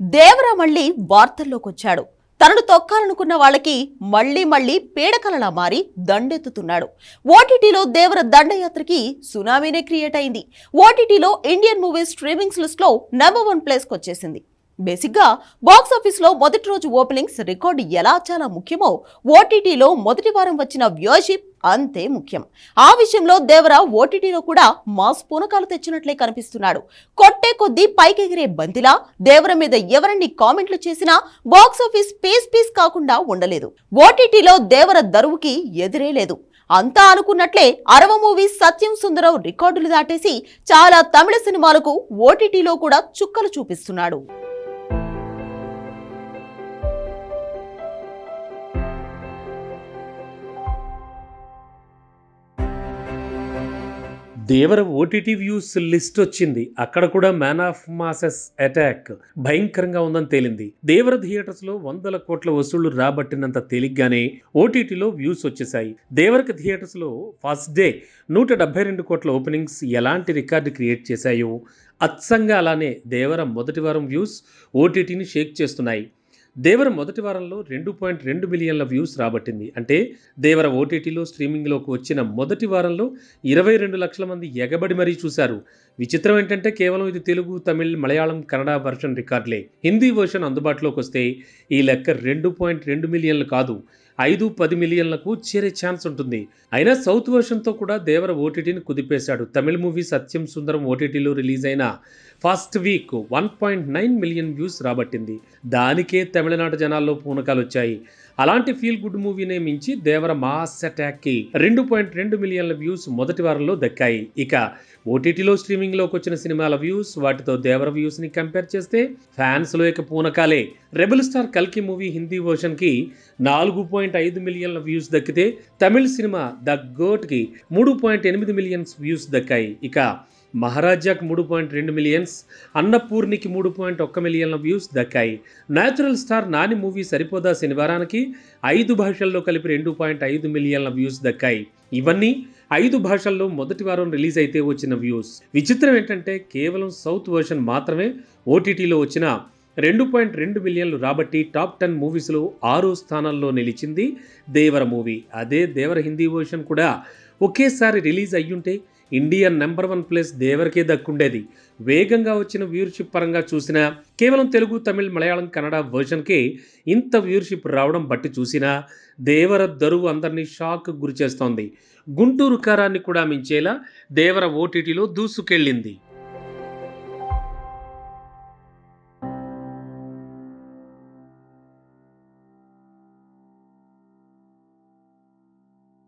దేవర మళ్ళీ వార్తల్లోకి వచ్చాడు తనను తొక్కాలనుకున్న వాళ్ళకి మళ్ళీ మళ్ళీ పీడకలలా మారి దండెత్తుతున్నాడు. ఓటీటీలో దేవర దండయాత్రకి సునామీనే క్రియేట్ అయింది. ఓటీటీలో ఇండియన్ మూవీస్ స్ట్రీమింగ్స్ లిస్ట్లో నెంబర్ వన్ ప్లేస్కి వచ్చేసింది బేసిక్గా బాక్స్ ఆఫీస్లో మొదటి రోజు ఓపెనింగ్స్ రికార్డు ఎలా చాలా ముఖ్యమో ఓటీటీలో మొదటి వారం వచ్చిన వ్యూయర్షిప్ అంతే ముఖ్యం. ఆ విషయంలో దేవర ఓటీటీలో కూడా మాస్ పూనకాలు తెచ్చినట్లే కనిపిస్తున్నాడు. కొట్టే కొద్దీ పైకెగిరే బంతిలా దేవర మీద ఎవరన్ని కామెంట్లు చేసినా బాక్స్ ఆఫీస్ పీస్ పీస్ కాకుండా ఉండలేదు. ఓటీటీలో దేవర దరువుకి ఎదురే లేదు. అంతా అనుకున్నట్లే అరవ మూవీ సత్యం సుందరం రికార్డులు దాటేసి చాలా తమిళ సినిమాలకు ఓటీటీలో కూడా చుక్కలు చూపిస్తున్నాడు. దేవర ఓటీటీ వ్యూస్ లిస్ట్ వచ్చింది. అక్కడ కూడా మ్యాన్ ఆఫ్ మాసెస్ అటాక్ భయంకరంగా ఉందని తేలింది. దేవర థియేటర్స్లో వందల కోట్ల వసూళ్ళు రాబట్టినంత తేలిగ్గానే ఓటీటీలో వ్యూస్ వచ్చేసాయి దేవరక థియేటర్స్లో ఫస్ట్ డే నూట డెబ్బై రెండు కోట్ల ఓపెనింగ్స్ ఎలాంటి రికార్డు క్రియేట్ చేశాయో అచ్చంగా అలానే దేవర మొదటి వారం వ్యూస్ ఓటీటీని షేక్ చేస్తున్నాయి. దేవర మొదటి వారంలో రెండు పాయింట్ రెండు మిలియన్ల వ్యూస్ రాబట్టింది. అంటే దేవర ఓటీటీలో స్ట్రీమింగ్లోకి వచ్చిన మొదటి వారంలో ఇరవై రెండు లక్షల మంది ఎగబడి మరీ చూశారు. విచిత్రం ఏంటంటే కేవలం ఇది తెలుగు తమిళ్ మలయాళం కన్నడ వర్షన్ రికార్డులే. హిందీ వర్షన్ అందుబాటులోకి వస్తే ఈ లెక్క రెండు పాయింట్ రెండు మిలియన్లు కాదు ఐదు పది మిలియన్లకు చేరే ఛాన్స్ ఉంటుంది. అయినా సౌత్ వర్షన్తో కూడా దేవర ఓటీటీని కుదిపేశాడు. తమిళ మూవీ సత్యం సుందరం ఓటీటీలో రిలీజ్ అయిన first week one point nine million views రాబట్టింది. దానికే తమిళనాడు జనాల్లో పూనకాలు వచ్చాయి. అలాంటి ఫీల్ గుడ్ మూవీనే మించి దేవర మాస్ అటాక్కి రెండు పాయింట్ రెండు మిలియన్ల వ్యూస్ మొదటి వారంలో దక్కాయి. ఇక ఓటీటీలో స్ట్రీమింగ్లోకి వచ్చిన సినిమాల వ్యూస్ వాటితో దేవర వ్యూస్ని కంపేర్ చేస్తే ఫ్యాన్స్లో ఇక పూనకాలే. రెబల్ స్టార్ కల్కి మూవీ హిందీ వర్షన్కి నాలుగు పాయింట్ ఐదు మిలియన్ల వ్యూస్ దక్కితే తమిళ్ సినిమా ద గోట్కి మూడు పాయింట్ ఎనిమిది మిలియన్స్ వ్యూస్ దక్కాయి. ఇక మహారాజాకి మూడు పాయింట్ రెండు మిలియన్స్ అన్నపూర్ణికి మూడు పాయింట్ ఒక్క మిలియన్ల వ్యూస్ దక్కాయి. Natural star Nani movie Saripodhaa శనివారానికి? ఐదు భాషల్లో కలిపి రెండు పాయింట్ ఐదు మిలియన్ల వ్యూస్ దక్కాయి. ఇవన్నీ ఐదు భాషల్లో మొదటి వారం రిలీజ్ అయితే వచ్చిన వ్యూస్ విచిత్రం ఏంటంటే కేవలం సౌత్ వర్షన్ మాత్రమే ఓటీటీలో వచ్చిన రెండు పాయింట్ రెండు మిలియన్లు రాబట్టి టాప్ టెన్ మూవీస్లో ఆరో స్థానంలో నిలిచింది దేవర మూవీ. అదే దేవర హిందీ వర్షన్ కూడా ఒకేసారి రిలీజ్ అయ్యుంటే ఇండియన్ నెంబర్ వన్ ప్లేస్ దేవరికే దక్కుండేది. వేగంగా వచ్చిన వ్యూర్షిప్ పరంగా చూసినా కేవలం తెలుగు తమిళ్ మలయాళం కన్నడ వర్షన్కే ఇంత వ్యూర్షిప్ రావడం బట్టి చూసినా దేవర దరువు అందరినీ షాక్ గురిచేస్తోంది. గుంటూరు కారాన్ని కూడా మించేలా దేవర ఓటీటీలో దూసుకెళ్ళింది.